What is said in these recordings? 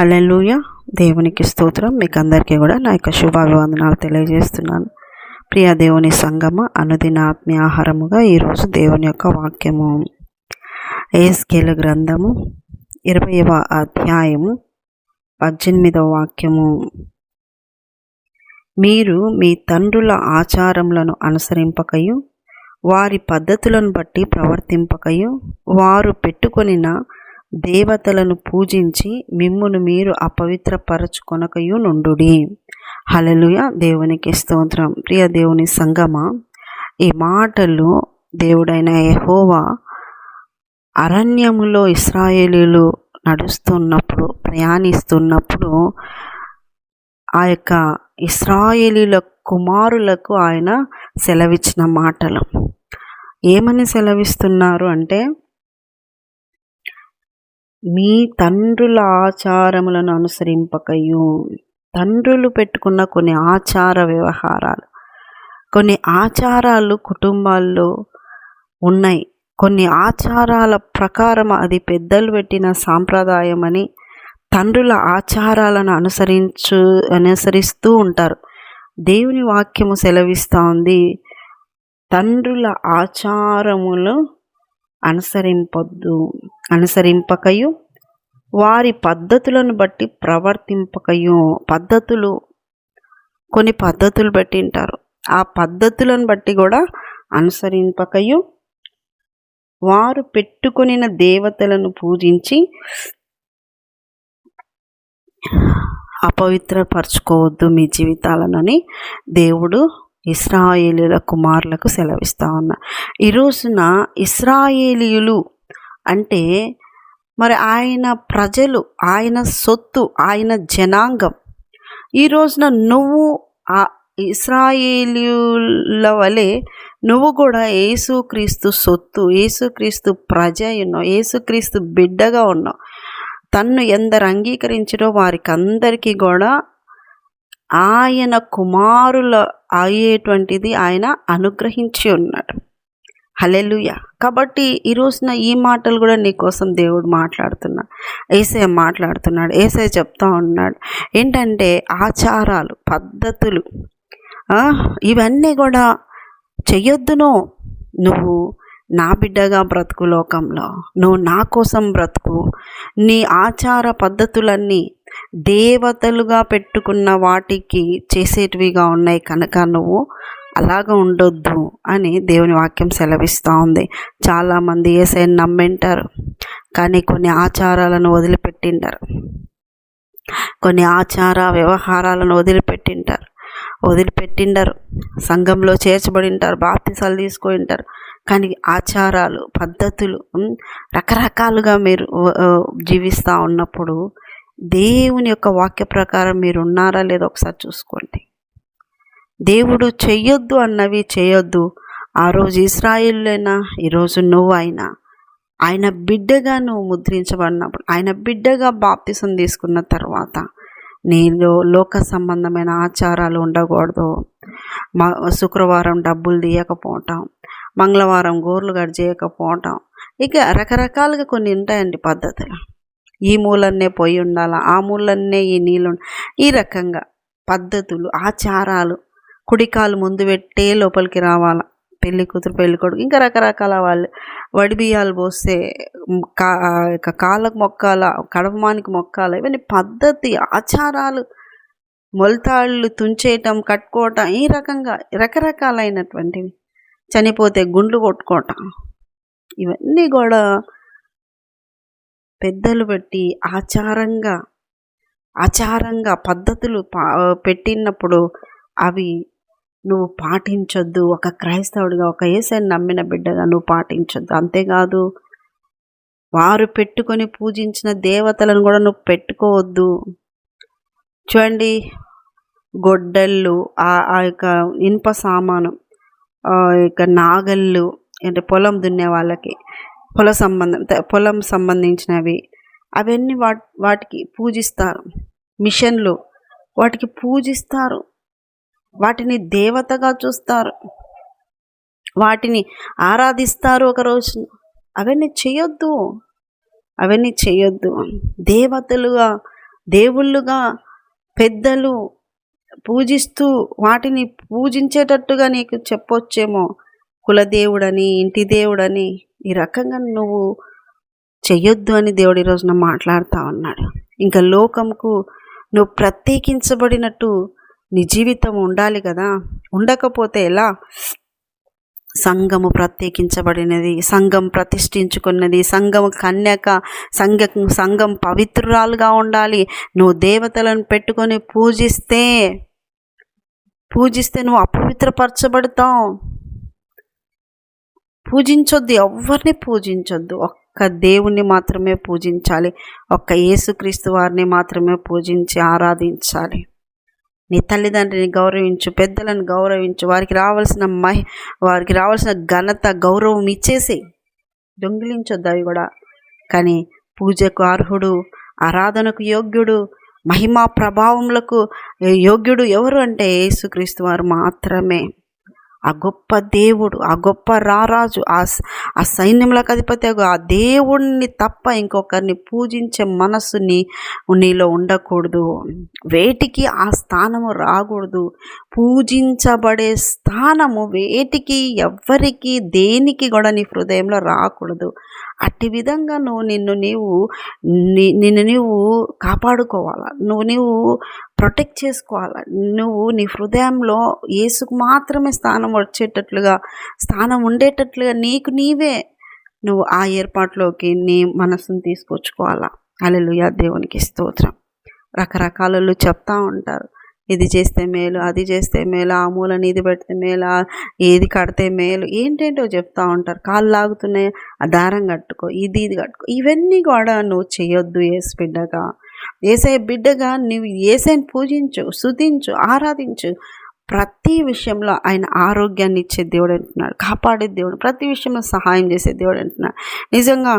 హల్లెలూయ. దేవునికి స్తోత్రం. మీకు అందరికీ కూడా నా యొక్క శుభాభివందనాలు తెలియజేస్తున్నాను. ప్రియ దేవుని సంగమ అనుదిన ఆత్మీయ ఆహారముగా ఈరోజు దేవుని యొక్క వాక్యము. ఏస్కేల గ్రంథము ఇరవైవ అధ్యాయము పద్దెనిమిదవ వాక్యము. మీరు మీ తండ్రుల ఆచారములను అనుసరింపకయు వారి పద్ధతులను బట్టి ప్రవర్తింపకయు వారు పెట్టుకొనిన దేవతలను పూజించి మిమ్మును మీరు అపవిత్రపరచుకొనకయు నుండుడి హలలుయ దేవునికి స్తోత్రం. ప్రియ దేవుని సంగమ ఈ మాటలు దేవుడైన యహోవా అరణ్యములో ఇస్రాయేలీలు నడుస్తున్నప్పుడు ప్రయాణిస్తున్నప్పుడు ఆ యొక్క ఇస్రాయేలీల కుమారులకు ఆయన సెలవిచ్చిన మాటలు. ఏమని సెలవిస్తున్నారు అంటే మీ తండ్రుల ఆచారములను అనుసరింపకయు. తండ్రులు పెట్టుకున్న కొన్ని ఆచార వ్యవహారాలు. కొన్ని ఆచారాలు కుటుంబాల్లో ఉన్నాయి. కొన్ని ఆచారాల ప్రకారం అది పెద్దలు పెట్టిన సాంప్రదాయం అని తండ్రుల ఆచారాలను అనుసరించు అనుసరిస్తూ ఉంటారు. దేవుని వాక్యము సెలవిస్తూ ఉంది. తండ్రుల ఆచారములు అనుసరింపొద్దు. అనుసరింపకయు వారి పద్ధతులను బట్టి ప్రవర్తింపకయు. పద్ధతులు కొన్ని పద్ధతులు బట్టి ఉంటారు ఆ పద్ధతులను బట్టి కూడా అనుసరింపకయు. వారు పెట్టుకొనిన దేవతలను పూజించి అపవిత్రపరచుకోవద్దు మీ జీవితాలనని దేవుడు ఇస్రాయేలీల కుమారులకు సెలవిస్తా ఉన్నా. ఈ రోజున ఇస్రాయేలీయులు అంటే మరి ఆయన ప్రజలు ఆయన సొత్తు ఆయన జనాంగం. ఈ రోజున నువ్వు ఆ ఇస్రాయేలీయుల వలె నువ్వు కూడా యేసుక్రీస్తు సొత్తు యేసుక్రీస్తు ప్రజ ఉన్నావు యేసుక్రీస్తు బిడ్డగా ఉన్నావు. తన్ను ఎందరు అంగీకరించడో వారికి అందరికీ కూడా ఆయన కుమారుల అయ్యేటువంటిది ఆయన అనుగ్రహించి ఉన్నాడు. హలెలుయ కాబట్టి ఈ రోజున ఈ మాటలు కూడా నీకోసం దేవుడు మాట్లాడుతున్నాడు ఏసే మాట్లాడుతున్నాడు ఏసే చెప్తా ఉన్నాడు. ఏంటంటే ఆచారాలు పద్ధతులు ఇవన్నీ కూడా చెయ్యొద్దును. నువ్వు నా బిడ్డగా బ్రతుకు లోకంలో నువ్వు నా కోసం బ్రతుకు. నీ ఆచార పద్ధతులన్నీ దేవతలుగా పెట్టుకున్న వాటికి చేసేటివిగా ఉన్నాయి కనుక నువ్వు అలాగ ఉండొద్దు అని దేవుని వాక్యం సెలవిస్తూ ఉంది. చాలామంది ఏసైని నమ్మింటారు కానీ కొన్ని ఆచారాలను వదిలిపెట్టింటారు. కొన్ని ఆచార వ్యవహారాలను వదిలిపెట్టింటారు. వదిలిపెట్టిండరు. సంఘంలో చేర్చబడింటారు బాప్తిసాలు తీసుకుంటారు. కానీ ఆచారాలు పద్ధతులు రకరకాలుగా మీరు జీవిస్తూ ఉన్నప్పుడు దేవుని యొక్క వాక్య ప్రకారం మీరు ఉన్నారా లేదో ఒకసారి చూసుకోండి. దేవుడు చెయ్యొద్దు అన్నవి చేయొద్దు. ఆ రోజు ఇస్రాయిల్లైనా ఈరోజు నువ్వు అయినా ఆయన బిడ్డగా నువ్వు ముద్రించబడినప్పుడు ఆయన బిడ్డగా బాప్తిసం తీసుకున్న తర్వాత నీలో లోక సంబంధమైన ఆచారాలు ఉండకూడదు. మా శుక్రవారం డబ్బులు తీయకపోవటం మంగళవారం గోర్లు గడి చేయకపోవటం ఇక రకరకాలుగా కొన్ని ఉంటాయండి పద్ధతులు. ఈ మూలన్నే పొయ్యి ఉండాలా ఆ మూలన్నే ఈ నీళ్ళు ఈ రకంగా పద్ధతులు ఆచారాలు కుడికాలు ముందు పెట్టే లోపలికి రావాలా. పెళ్ళి కూతురు పెళ్ళి కొడుకు. ఇంకా రకరకాల వాళ్ళు వడి బియ్యాలు పోస్తే కా కాళ్ళకు మొక్కాల కడపమానికి మొక్కాల ఇవన్నీ పద్ధతి ఆచారాలు మొలతాళ్ళు తుంచేయటం కట్టుకోవటం ఈ రకంగా రకరకాలైనటువంటివి. చనిపోతే గుండ్లు కొట్టుకోవటం. ఇవన్నీ కూడా పెద్దలు పెట్టి ఆచారంగా ఆచారంగా పద్ధతులు పా పెట్టినప్పుడు అవి నువ్వు పాటించొద్దు. ఒక క్రైస్తవుడిగా ఒక ఏసైని నమ్మిన బిడ్డగా నువ్వు పాటించొద్దు. అంతేకాదు వారు పెట్టుకొని పూజించిన దేవతలను కూడా నువ్వు పెట్టుకోవద్దు. చూడండి గొడ్డళ్ళు ఆ యొక్క ఇనుప సామాను ఇక నాగళ్ళు అంటే పొలం దున్నే వాళ్ళకి పొల సంబంధం పొలం సంబంధించినవి అవన్నీ వాటి వాటికి పూజిస్తారు. మిషన్లు వాటికి పూజిస్తారు. వాటిని దేవతగా చూస్తారు. వాటిని ఆరాధిస్తారు ఒక రోజు. అవన్నీ చేయొద్దు. అవన్నీ చేయొద్దు. దేవతలుగా దేవుళ్ళుగా పెద్దలు పూజిస్తూ వాటిని పూజించేటట్టుగా నీకు చెప్పొచ్చేమో. కులదేవుడని ఇంటి దేవుడని ఈ రకంగా నువ్వు చెయ్యొద్దు అని దేవుడు ఈరోజున రోజున మాట్లాడుతూ ఉన్నాడు. ఇంకా లోకంకు నువ్వు ప్రత్యేకించబడినట్టు నీ జీవితం ఉండాలి కదా. ఉండకపోతే ఎలా? సంఘము ప్రత్యేకించబడినది సంఘం ప్రతిష్ఠించుకున్నది సంఘం కన్యక సంఘ సంఘం పవిత్రురాలుగా ఉండాలి. నువ్వు దేవతలను పెట్టుకొని పూజిస్తే పూజిస్తే నువ్వు అపవిత్రపరచబడతావు. పూజించొద్దు ఎవరిని పూజించొద్దు. ఒక్క దేవుణ్ణి మాత్రమే పూజించాలి. ఒక్క యేసుక్రీస్తు వారిని మాత్రమే పూజించి ఆరాధించాలి. నీ తల్లిదండ్రిని గౌరవించు పెద్దలను గౌరవించు వారికి రావాల్సిన మహి వారికి రావాల్సిన ఘనత గౌరవం ఇచ్చేసి దొంగిలించొద్దు అవి కూడా కానీ పూజకు అర్హుడు ఆరాధనకు యోగ్యుడు మహిమా ప్రభావములకు యోగ్యుడు ఎవరు అంటే యేసుక్రీస్తు వారు మాత్రమే. ఆ గొప్ప దేవుడు ఆ గొప్ప రారాజు ఆ ఆ సైన్యములకు అధిపతి ఆ దేవుణ్ణి తప్ప ఇంకొకరిని పూజించే మనస్సుని నీలో ఉండకూడదు. వేటికి ఆ స్థానము రాకూడదు. పూజించబడే స్థానము వేటికి ఎవ్వరికి దేనికి కూడా నీ హృదయంలో రాకూడదు. అట్టి విధంగా నువ్వు నిన్ను నీవు నిన్ను నీవు కాపాడుకోవాలా? నువ్వు నీవు ప్రొటెక్ట్ చేసుకోవాలా? నువ్వు నీ హృదయంలో ఏసుకు మాత్రమే స్థానం వచ్చేటట్లుగా స్థానం ఉండేటట్లుగా నీకు నీవే నువ్వు ఆ ఏర్పాటులోకి నీ మనసును తీసుకొచ్చుకోవాలా? అలెలుయా దేవునికి స్తోత్రం. రకరకాలలో చెప్తా ఉంటారు. ఇది చేస్తే మేలు అది చేస్తే మేలు ఆ మూలని ఇది పెడితే మేలు ఏది కడితే మేలు ఏంటేంటో చెప్తా ఉంటారు. కాళ్ళు లాగుతున్నాయి ఆ దారం కట్టుకో ఇది ఇది కట్టుకో. ఇవన్నీ కూడా నువ్వు చేయొద్దు ఏసు బిడ్డగా. ఏసే బిడ్డగా నువ్వు ఏసైని పూజించు శుతించు ఆరాధించు. ప్రతి విషయంలో ఆయన ఆరోగ్యాన్ని ఇచ్చే దేవుడు అంటున్నాడు కాపాడే దేవుడు ప్రతి విషయంలో సహాయం చేసే దేవుడు అంటున్నాడు. నిజంగా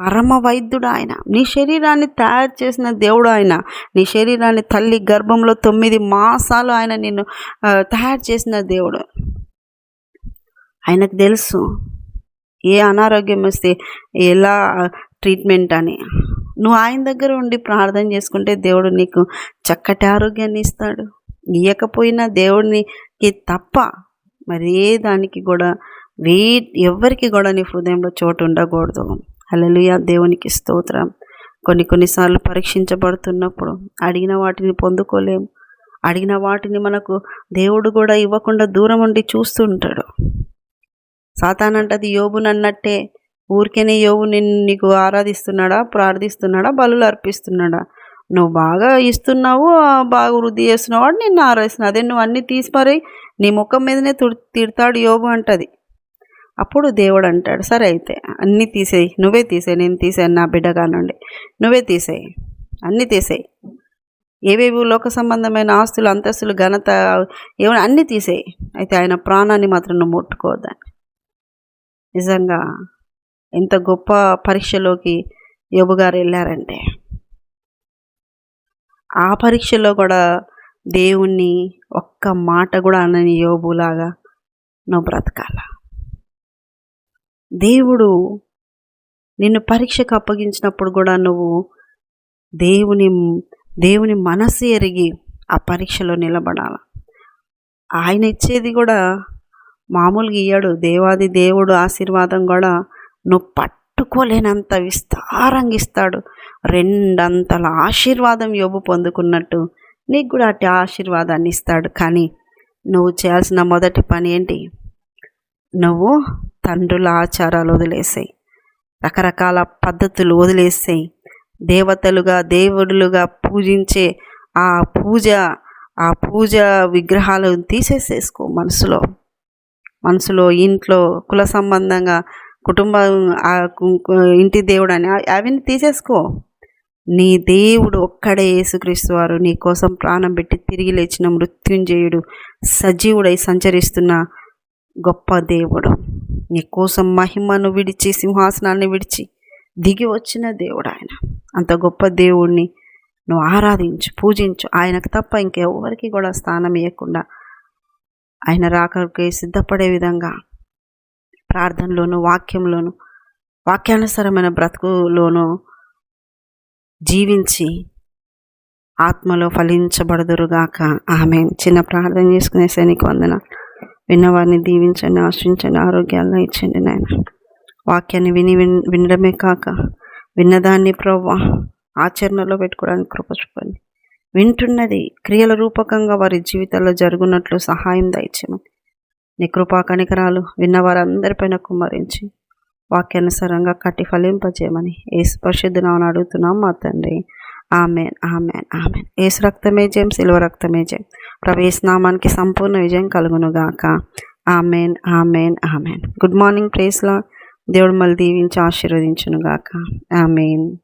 పరమ వైద్యుడు ఆయన నీ శరీరాన్ని తయారు చేసిన దేవుడు ఆయన నీ శరీరాన్ని తల్లి గర్భంలో తొమ్మిది మాసాలు ఆయన నిన్ను తయారు చేసిన దేవుడు. ఆయనకు తెలుసు ఏ అనారోగ్యం వస్తే ఎలా ట్రీట్మెంట్ అని. నువ్వు ఆయన దగ్గర ఉండి ప్రార్థన చేసుకుంటే దేవుడు నీకు చక్కటి ఆరోగ్యాన్ని ఇస్తాడు. ఇయ్యకపోయినా దేవుడికి తప్ప మరే దానికి కూడా వే ఎవరికి కూడా నీ హృదయంలో చోటు ఉండకూడదు. అలలుయ దేవునికి స్తోత్రం. కొన్ని కొన్నిసార్లు పరీక్షించబడుతున్నప్పుడు అడిగిన వాటిని పొందుకోలేము అడిగిన వాటిని మనకు దేవుడు కూడా ఇవ్వకుండా దూరం ఉండి చూస్తుంటాడు. సాతానంటది యోబునన్నట్టే ఊరికేనే యోబు నిన్ను నీకు ఆరాధిస్తున్నాడా ప్రార్థిస్తున్నాడా బలులు అర్పిస్తున్నాడా? నువ్వు బాగా ఇస్తున్నావు బాగా వృద్ధి చేస్తున్నావు వాడు నిన్ను ఆరేసిన అదే నువ్వు అన్నీ తీసిపారాయి నీ ముఖం మీదనే తిడతాడు యోగు అంటది. అప్పుడు దేవుడు అంటాడు సరే అయితే అన్నీ తీసేయి. నువ్వే తీసేయి నేను తీసాను నా బిడ్డ కానండి. నువ్వే తీసేయి. అన్నీ తీసేయి. ఏవేవి లోక సంబంధమైన ఆస్తులు అంతస్తులు ఘనత ఏమైనా అన్నీ తీసేయి. అయితే ఆయన ప్రాణాన్ని మాత్రం నువ్వు ముట్టుకోవద్దని. నిజంగా ఎంత గొప్ప పరీక్షలోకి యోబు గారు వెళ్ళారంటే. ఆ పరీక్షలో కూడా దేవుణ్ణి ఒక్క మాట కూడా అనని యోబులాగా నువ్వు బ్రతకాల. దేవుడు నిన్ను పరీక్షకు అప్పగించినప్పుడు కూడా నువ్వు దేవుని దేవుని మనసు ఎరిగి ఆ పరీక్షలో నిలబడాల. ఆయన ఇచ్చేది కూడా మామూలుగా ఇయ్యాడు. దేవాది దేవుడు ఆశీర్వాదం కూడా నువ్వు పట్టుకోలేనంత విస్తారంగా ఇస్తాడు. రెండంతల ఆశీర్వాదం యోబు పొందుకున్నట్టు నీకు కూడా అట్టి ఆశీర్వాదాన్ని ఇస్తాడు. కానీ నువ్వు చేయాల్సిన మొదటి పని ఏంటి? నువ్వు తండ్రుల ఆచారాలు వదిలేసాయి. రకరకాల పద్ధతులు వదిలేసాయి. దేవతలుగా దేవుడులుగా పూజించే ఆ పూజ ఆ పూజ విగ్రహాలు తీసేసేసుకో మనసులో. మనసులో ఇంట్లో కుల సంబంధంగా కుటుంబం ఇంటి దేవుడు అని అవన్నీ తీసేసుకో. నీ దేవుడు ఒక్కడే యేసుక్రీస్తు వారు నీ కోసం ప్రాణం పెట్టి తిరిగి లేచిన మృత్యుంజయుడు సజీవుడై సంచరిస్తున్న గొప్ప దేవుడు. నీ కోసం మహిమను విడిచి సింహాసనాన్ని విడిచి దిగి వచ్చిన దేవుడు ఆయన. అంత గొప్ప దేవుడిని నువ్వు ఆరాధించు పూజించు. ఆయనకు తప్ప ఇంకెవరికి కూడా స్థానం ఇవ్వకుండా ఆయన రాకరికి సిద్ధపడే విధంగా ప్రార్థనలోను వాక్యంలోను వాక్యానుసరమైన బ్రతుకులోనూ జీవించి ఆత్మలో ఫలించబడదురుగాక. ఆమె చిన్న ప్రార్థన చేసుకునే సైనిక వందన. విన్నవారిని దీవించండి ఆశ్రయించండి ఆరోగ్యాలను ఇచ్చండి నాయన. వాక్యాన్ని విని విన్ వినడమే కాక విన్నదాన్ని ప్రవ్వా ఆచరణలో పెట్టుకోవడానికి కృప చూపండి. వింటున్నది క్రియల రూపకంగా వారి జీవితాల్లో జరుగునట్లు సహాయం దయచేయమని. నీ కృపా కనికరాలు విన్నవారందరిపైన కుమ్మరించి వాక్యానుసారంగా కట్టి ఫలింపజేయమని ఏసు పరిశుద్ధనామని అడుగుతున్నాం మా తండ్రి. Amen amen amen. ఏసు రక్తమే జయం సిల్వ రక్తమే జయం. ప్రవేశనామానికి సంపూర్ణ విజయం కలుగునుగాక. Amen amen amen. Good morning ప్రేస్లా దేవుడు మళ్ళీ దీవించి ఆశీర్వదించునుగాక. ఆమెన్.